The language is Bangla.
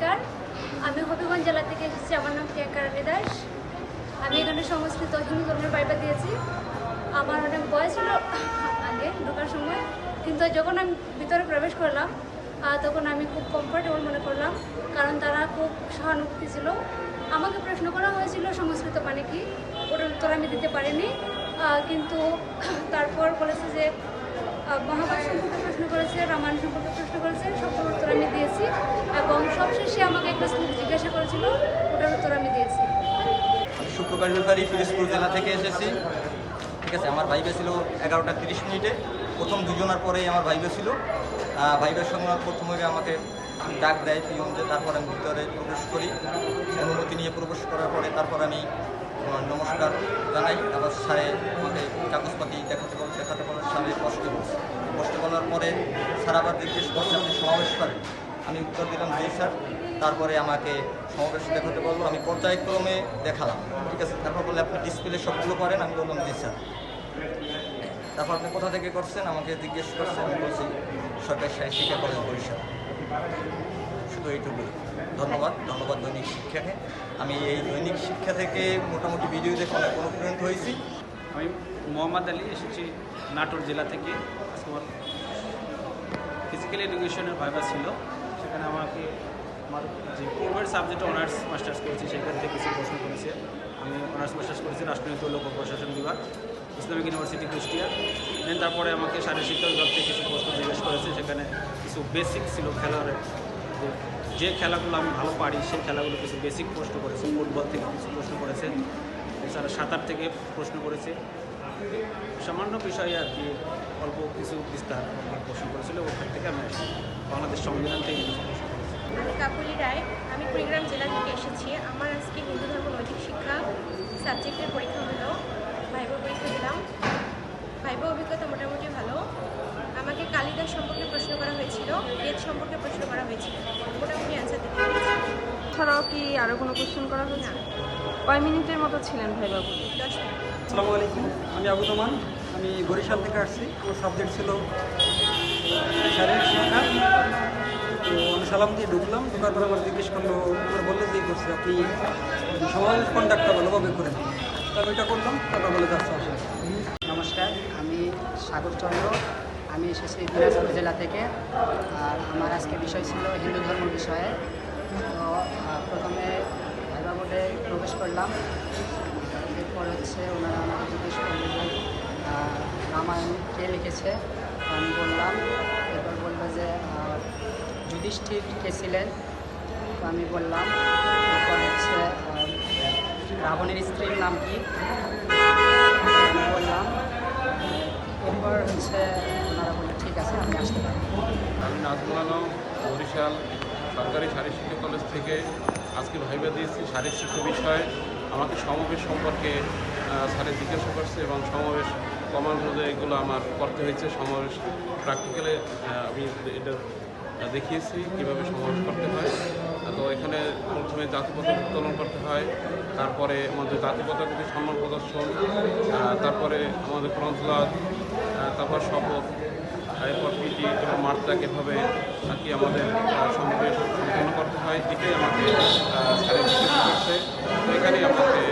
নমস্কার। আমি হবিগঞ্জ জেলা থেকে এসেছি, আমার নাম প্রিয়াঙ্কা দাস আমি এখানে সংস্কৃত হিন্দু ধর্মের বাইবা দিয়েছি। আমার অনেক বয়স ছিল আগে, ঢোকার সময়। কিন্তু যখন আমি ভিতরে প্রবেশ করলাম তখন আমি খুব কমফোর্টেবল মনে করলাম, কারণ তারা খুব সহানুভূতি ছিল। আমাকে প্রশ্ন করা হয়েছিল, সংস্কৃত মানে কি? ওটার উত্তর আমি দিতে পারিনি। কিন্তু তারপর বলেছে যে মহাভারত করেছে, রামায়ণ সম্পর্কে প্রশ্ন করেছে সবগুলোর উত্তর আমি দিয়েছি এবং সবশেষে আমাকে একটা শ্লোক জিজ্ঞাসা করেছিল, ওটার উত্তর আমি দিয়েছি। সুপ্রকাশ ব্যাপারী ফিরোজপুর জেলা থেকে এসেছি। ঠিক আছে, আমার ভাইবে ছিল এগারোটা তিরিশ মিনিটে। প্রথম দুজনার পরেই আমার ভাইবে ছিল। ভাইবের সঙ্গে প্রথমে আমাকে ডাক দেয় পিয়ন যে তারপর আমি ভিতরে প্রবেশ করি। অনুমতি নিয়ে প্রবেশ করার পরে তারপর আমি নমস্কার জানাই। আবার স্যারে আমাকে কাগজপাতি দেখাতে বল দেখাতে স্যারে বসতে বলছে বসতে বলার পরে স্যার আবার জিজ্ঞেস করছে আপনি সমাবেশ করেন আমি উত্তর দিলাম, জি স্যার। তারপরে আমাকে সমাবেশ দেখাতে বলল, আমি পর্যায়ক্রমে দেখালাম। ঠিক আছে, তারপর বললে, আপনি ডিসপ্লে সবগুলো করেন। আমি বললাম, জি স্যার। তারপর আপনি কোথা থেকে করছেন? আমাকে জিজ্ঞেস করছেন, আমি বলছি, সরকারি সাহিত্য শিক্ষা কলেজ বরিশাল। শুধু এইটুকুই। ধন্যবাদ ধন্যবাদ দৈনিক শিক্ষাকে। আমি এই দৈনিক শিক্ষা থেকে মোটামুটি ভিডিও দেখে অনেক অনুপ্রাণিত হয়েছি। আমি মোহাম্মদ আলী এসেছি নাটোর জেলা থেকে। আজকে ফিজিক্যাল এডুকেশনের ভাইবা ছিল। সেখানে আমাকে আমার যে পূর্বের সাবজেক্টে অনার্স মাস্টার্স করেছি সেখান থেকে কিছু প্রশ্ন করেছে। আমি অনার্স মাস্টার্স করেছি রাষ্ট্রনীতি লোক প্রশাসন বিভাগ, ইসলামিক ইউনিভার্সিটি কুষ্টিয়া। দেন তারপরে আমাকে শারীর শিক্ষা বিভাগ থেকে কিছু প্রশ্ন জিজ্ঞেস করেছে, সেখানে কিছু বেসিক ছিল খেলার যে খেলাগুলো আমি ভালো পারি, সেই খেলাগুলো কিছু বেসিক প্রশ্ন করেছে। ফুটবল থেকে কিছু প্রশ্ন করেছে। এছাড়া সাঁতার থেকে প্রশ্ন করেছে। সামান্য বিষয়ে আর কি অল্প কিছু বিস্তার আমার প্রশ্ন করেছিল ওখান থেকে আমি আসি বাংলাদেশ সংবিধান থেকে কিছু আমি কাকুলি রায় আমি কুড়িগ্রাম জেলা থেকে এসেছি। আমার আজকে হিন্দু ধর্ম নৈতিক শিক্ষা সাবজেক্টের পরীক্ষা হলো ভাইবা পরীক্ষা দিলাম। ভাইবা অভিজ্ঞতা মোটামুটি ভালো। আমাকে কালিদাস সম্পর্কে প্রশ্ন করা হয়েছিল বেদ সম্পর্কে প্রশ্ন করা হয়েছিল। মোটামুটি অ্যান্সার দিতে পেরেছি। ছাড়াও কি আরও কোনো কোশ্চেন করা হয়েছে? না। কয় মিনিটের মতো ছিলেন ভাইবাবু দশ মিনিট। আসসালামু আলাইকুম। আমি আবু তোমান আমি বরিশাল থেকে আসছি। আমার সাবজেক্ট ছিল শারীরিক শিক্ষা। তো আমি সালাম দিয়ে ঢুকলাম। ঢোকার পর আমার জিজ্ঞেস করল আমার বললে যে করছে? আপনি সমাজ কন্ডাক্টটা ভালোভাবে করেন। তাহলে ওইটা করলাম। তারপর বলে, যাচ্ছে নমস্কার, আমি সাগর চন্দ্র। আমি এসেছি দিনাজপুর জেলা থেকে। আর আমার আজকে বিষয় ছিল হিন্দু ধর্ম বিষয়ে। তো প্রথমে ভাইবা বোর্ডে প্রবেশ করলাম। হচ্ছে ওনারা আমাকে জিজ্ঞেস করল যে রামায়ণ কে লিখেছে? আমি বললাম, এরপর বলল যে যুধিষ্ঠির কে ছিলেন? আমি বললাম, এরপর হচ্ছে রাবণের স্ত্রীর নাম কি? আমি বললাম, এরপর হচ্ছে, ওনারা বলল, ঠিক আছে, আমি আসতে পারি আমি নাজমুল আলম, বরিশাল, সরকারি শারীর কলেজ থেকে আজকে ভাইবা দিয়েছি শারীর শিক্ষা বিষয়ে। আমাকে সমাবেশ সম্পর্কে আহ, স্যারে জিজ্ঞাসা করছে এবং সমাবেশ কমান রোধে এগুলো আমার করতে হয়েছে। সমাবেশ প্র্যাকটিক্যালে আমি এটা দেখিয়েছি কীভাবে সমাবেশ করতে হয়। তো এখানে প্রথমে জাতি পতাকা উত্তোলন করতে হয় তারপরে আমাদের জাতি পতাকা প্রতি সম্মান প্রদর্শন তারপরে আমাদের গ্রন্থলাদ তারপর শপথ এরপর মাঠটা কীভাবে আর কি আমাদের সম্পূর্ণ সম্পন্ন করতে হয়, এটাই আমাকে স্যারের করছে এখানে আমাকে